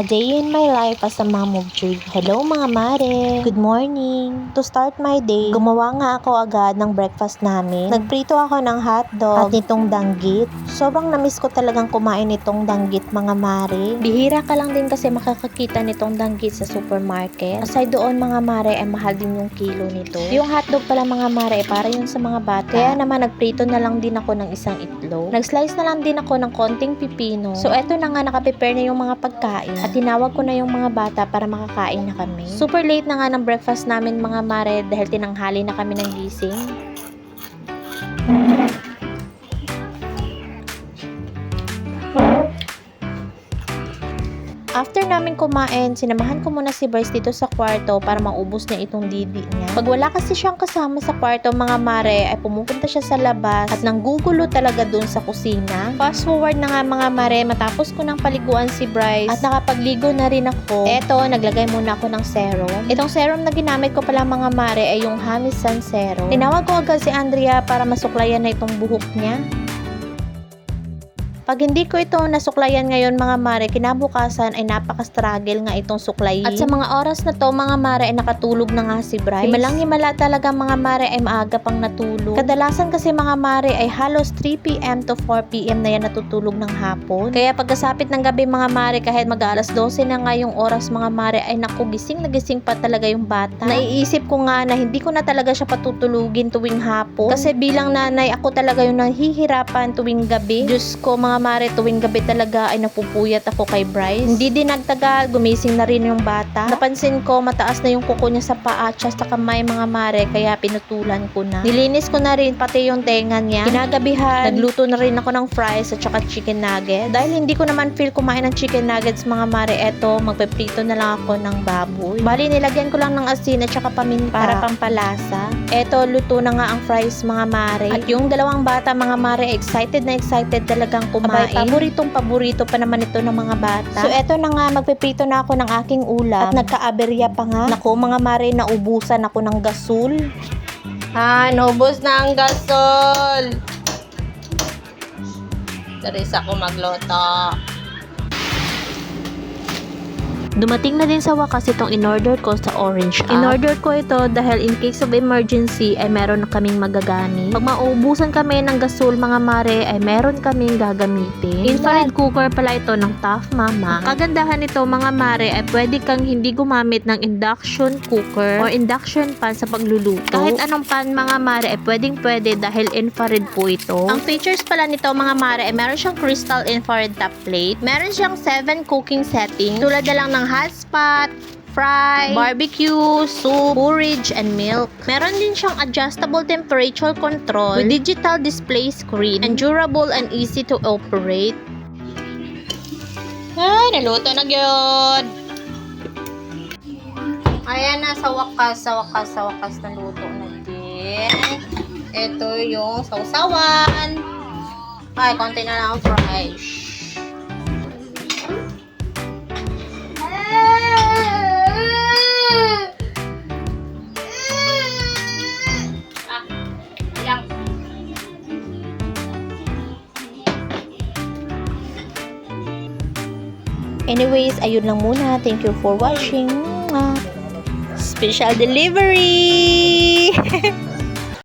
A Day in My Life as a Mom of Jade. Hello mga mare! Good morning! To start my day, gumawa nga ako agad ng breakfast namin. Nagprito ako ng hotdog at nitong danggit. Sobrang namiss ko talagang kumain nitong danggit mga mare. Bihira ka lang din kasi makakakita nitong danggit sa supermarket. Aside doon mga mare ay mahal din yung kilo nito. Yung hotdog pala mga mare para yung sa mga bata. Kaya naman nagprito na lang din ako ng isang itlog. Nag-slice na lang din ako ng konting pipino. So eto na nga nakaprepare na yung mga pagkain. At tinawag ko na yung mga bata para makakain na kami. Super late na nga ng breakfast namin mga mare dahil tinanghali na kami ng gising. After namin kumain, sinamahan ko muna si Bryce dito sa kwarto para maubos niya itong didi niya. Pag wala kasi siyang kasama sa kwarto mga mare, ay pumupunta siya sa labas at nanggugulo talaga dun sa kusina. Fast forward na nga mga mare, matapos ko ng paliguan si Bryce at nakapagligo na rin ako. Eto, naglagay muna ako ng serum. Itong serum na ginamit ko pala mga mare ay yung Hamis Sun Serum. Tinawag ko agad si Andrea para masuklayan na itong buhok niya. Pag hindi ko ito nasuklayan ngayon mga mare, kinabukasan ay napaka-struggle nga itong suklayin. At sa mga oras na to mga mare ay nakatulog na nga si Bryce. Himalang himala talaga mga mare ay maaga pang natulog. Kadalasan kasi mga mare ay halos 3pm to 4pm na yan natutulog ng hapon. Kaya pagkasapit ng gabi mga mare kahit mag alas 12 na nga yung oras mga mare ay naku gising na gising pa talaga yung bata. Naiisip ko nga na hindi ko na talaga siya patutulugin tuwing hapon. Kasi bilang nanay ako talaga yung nahihirapan tuwing gabi. Diyos ko mga mare tuwing gabi talaga ay napupuyat ako kay Bryce. Hindi din nagtagal, gumising na rin yung bata. Napansin ko mataas na yung kuko niya sa paa at sa kamay mga mare kaya pinutulan ko na. Nilinis ko na rin pati yung tenga niya. Kinagabihan, nagluto na rin ako ng fries at saka chicken nuggets. Dahil hindi ko naman feel kumain ng chicken nuggets mga mare, eto magpeprito na lang ako ng baboy. Bali nilagyan ko lang ng asin at saka paminta para pampalasa. Eto luto na nga ang fries mga mare. At yung dalawang bata mga mare excited na excited talagang kumain. Abay, paboritong paborito pa naman ito ng mga bata. So eto na nga magpeprito na ako ng aking ulam at nagkaaberya pa nga. Naku mga mare naubusan ako ng gasol. Ah, naubos na ang gasol. Daris ako magluto. Dumating na din sa wakas itong in-order ko sa Orange app. In-order ko ito dahil in case of emergency ay meron na kaming magagamit. Pag maubusan kami ng gasol mga mare ay meron kaming gagamitin. Infrared cooker pala ito ng Tough Mama. Ang kagandahan nito mga mare ay pwede kang hindi gumamit ng induction cooker or induction pan sa pagluluto. Kahit anong pan mga mare ay pwedeng pwede dahil infrared po ito. Ang features pala nito mga mare ay meron siyang crystal infrared top plate. Meron siyang 7 cooking settings tulad na lang ng hot fry, barbecue, soup, porridge, and milk. Meron din siyang adjustable temperature control with digital display screen and durable and easy to operate. Ay, naluto na yun. Ayan na, sa wakas, sa wakas, sa wakas, naluto na din. Ito yung sausawan. Ay, konti na lang ang fries. Anyways, ayun lang muna. Thank you for watching. Special delivery!